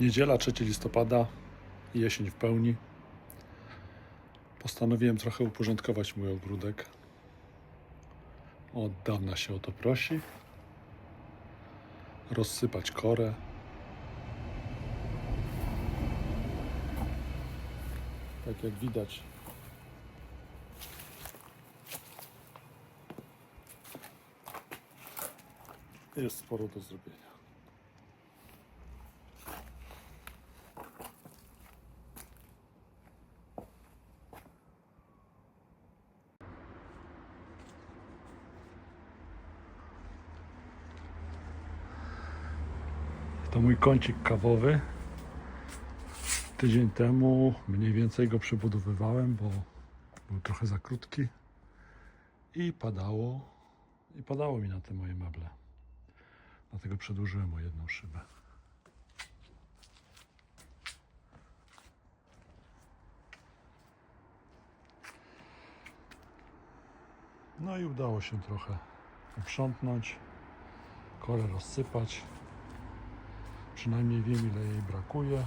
Niedziela 3 listopada, jesień w pełni. Postanowiłem trochę uporządkować mój ogródek. Od dawna się o to prosi. Rozsypać korę. Tak jak widać. Jest sporo do zrobienia. To mój kącik kawowy. Tydzień temu mniej więcej go przebudowywałem, bo był trochę za krótki. I padało. I padało mi na te moje meble. Dlatego przedłużyłem o jedną szybę. No i udało się trochę uprzątnąć, korę rozsypać. Przynajmniej wiem ile jej brakuje.